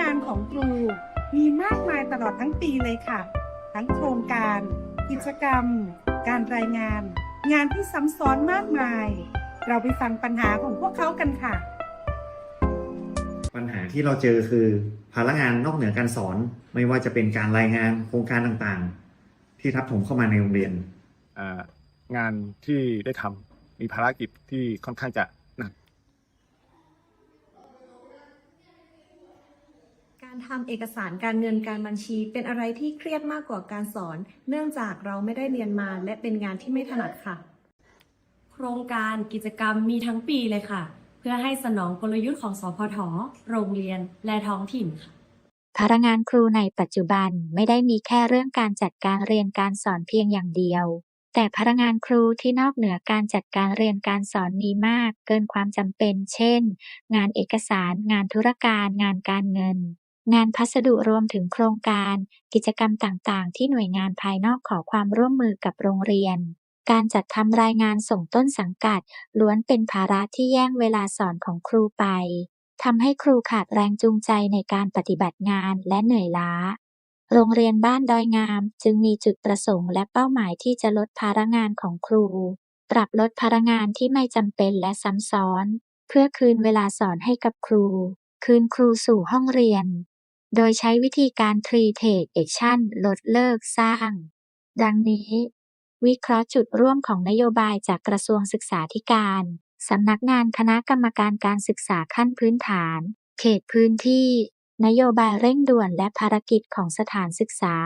งานของครูมีมากมายตลอดทั้งปีเลยค่ะ ทั้งโครงการ กิจกรรม การรายงาน งานที่ซ้ำซ้อนมากมาย เราไปฟังปัญหาของพวกเขากันค่ะ ปัญหาที่เราเจอคือภาระงานนอกเหนือการสอน ไม่ว่าจะเป็นการรายงานโครงการต่างๆ ที่ทับถมเข้ามาในโรงเรียนอ่างานที่ได้ทำมีภารกิจที่ค่อนข้างจะหนัก การ ทำเอกสารการเงินการบัญชี เป็นอะไรที่เครียดมากกว่าการสอน เนื่องจากเราไม่ได้เรียนมาและเป็นงานที่ไม่ถนัดค่ะ โครงการกิจกรรมมีทั้งปีเลยค่ะ เพื่อให้สนองกลยุทธ์ของสพทโรงเรียนและท้องถิ่นค่ะพนักงานครูในปัจจุบันไม่ได้มีแค่เรื่องการจัดการเรียนการสอนเพียงอย่างเดียว แต่พนักงานครูที่นอกเหนือการจัดการเรียนการสอนมีมาก เกินความจำเป็น เช่น งานเอกสารงานธุรการ งานการเงิน งานพัสดุรวมถึงโครงการ กิจกรรมต่าง ๆ ที่หน่วยงานภายนอกขอความร่วมมือกับโรงเรียน การจัดทำรายงานส่งต้นสังกัด ล้วนเป็นภาระที่แย่งเวลาสอนของครูไปทำให้ครูขาดแรงจูงใจในการปฏิบัติงานและเหนื่อยล้า โรงเรียนบ้านดอยงามจึงมีจุดประสงค์และเป้าหมายที่จะลดภาระงานของครู ปรับลดภาระงานที่ไม่จำเป็นและซ้ำซ้อน เพื่อคืนเวลาสอนให้กับครู คืนครูสู่ห้องเรียน โดยใช้วิธีการ Tree Take Action ลดเลิกสร้าง ดังนี้ วิเคราะห์จุดร่วมของนโยบายจากกระทรวงศึกษาธิการสำนักงานคณะกรรมการการศึกษาขั้นพื้นฐาน เขตพื้นที่ นโยบายเร่งด่วนและภารกิจของสถานศึกษา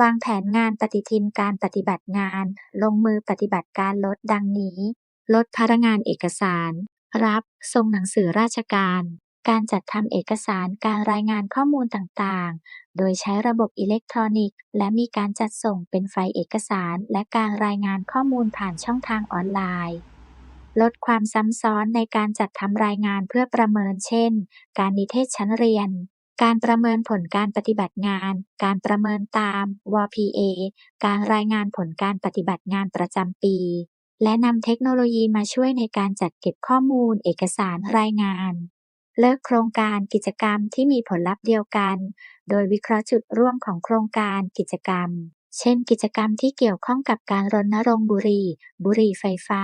วางแผนงานปฏิทินการปฏิบัติงาน ลงมือปฏิบัติการลดดังนี้ ลดพนักงานเอกสาร รับ ส่งหนังสือราชการ การจัดทำเอกสารการรายงานข้อมูลต่าง ๆ โดยใช้ระบบอิเล็กทรอนิกส์ และมีการจัดส่งเป็นไฟล์เอกสารและการรายงานข้อมูลผ่านช่องทางออนไลน์ ลดความซ้ำซ้อนในการจัดทำรายงานเพื่อประเมิน เช่น การนิเทศชั้นเรียน การประเมินผลการปฏิบัติงาน การประเมินตาม WPA การรายงานผลการปฏิบัติงานประจำปี และนำเทคโนโลยีมาช่วยในการจัดเก็บข้อมูล เอกสารรายงาน เลิกโครงการกิจกรรมที่มีผลลัพธ์เดียวกัน โดยวิเคราะห์จุดร่วมของโครงการกิจกรรม เช่น กิจกรรมที่เกี่ยวข้องกับการรณรงค์บุหรี่ บุหรี่ไฟฟ้า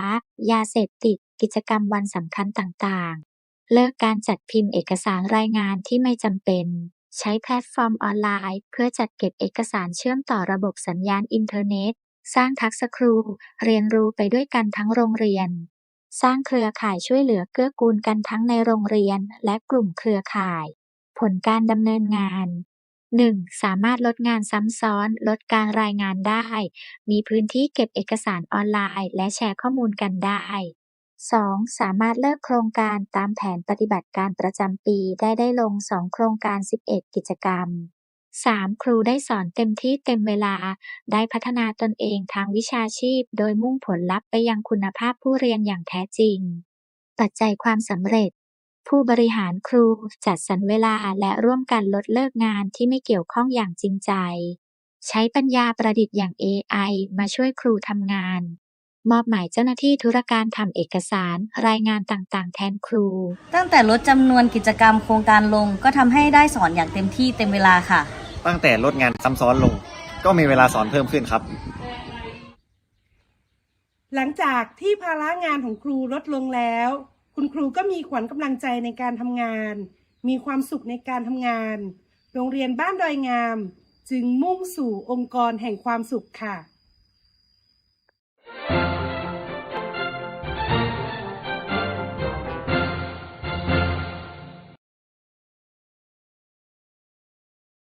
ยาเสพติด กิจกรรมวันสำคัญต่างๆ เลิกการจัดพิมพ์เอกสารรายงานที่ไม่จำเป็น ใช้แพลตฟอร์มออนไลน์ เพื่อจัดเก็บเอกสารเชื่อมต่อระบบสัญญาณอินเทอร์เน็ต สร้างทักษะครู เรียนรู้ไปด้วยกันทั้งโรงเรียน สร้างเครือข่ายช่วยเหลือเกื้อกูลกันทั้งในโรงเรียนและกลุ่มเครือข่าย ผลการดำเนินงาน 1. สามารถลดงานซ้ำซ้อน ลดการรายงานได้ มีพื้นที่เก็บเอกสารออนไลน์ และแชร์ข้อมูลกันได้ 2. สามารถเลิกโครงการตามแผนปฏิบัติการประจำปีได้ได้ลง 2 โครงการ 11 กิจกรรม 3. ครูได้สอนเต็มที่เต็มเวลา ได้พัฒนาตนเองทางวิชาชีพ โดยมุ่งผลลัพธ์ไปยังคุณภาพผู้เรียนอย่างแท้จริง ปัจจัยความสำเร็จ ผู้บริหารครูจัดสรรเวลาและร่วมกันลดเลิกงานที่ไม่เกี่ยวข้องอย่างจริงใจ ใช้ปัญญาประดิษฐ์อย่าง AI มาช่วยครูทำงาน มอบหมายเจ้าหน้าที่ธุรการทำเอกสาร รายงานต่างๆ แทนครู ตั้งแต่ลดจำนวนกิจกรรมโครงการลงก็ทำให้ได้สอนอย่างเต็มที่เต็มเวลาค่ะ ตั้งแต่ลดงานซ้ำซ้อนลง ก็มีเวลาสอนเพิ่มขึ้นครับ หลังจากที่ภาระงานของครูลดลงแล้ว คุณครูก็มีขวัญกำลังใจในการทำงาน มีความสุขในการทำงาน โรงเรียนบ้านดอยงาม จึงมุ่งสู่องค์กรแห่งความสุขค่ะ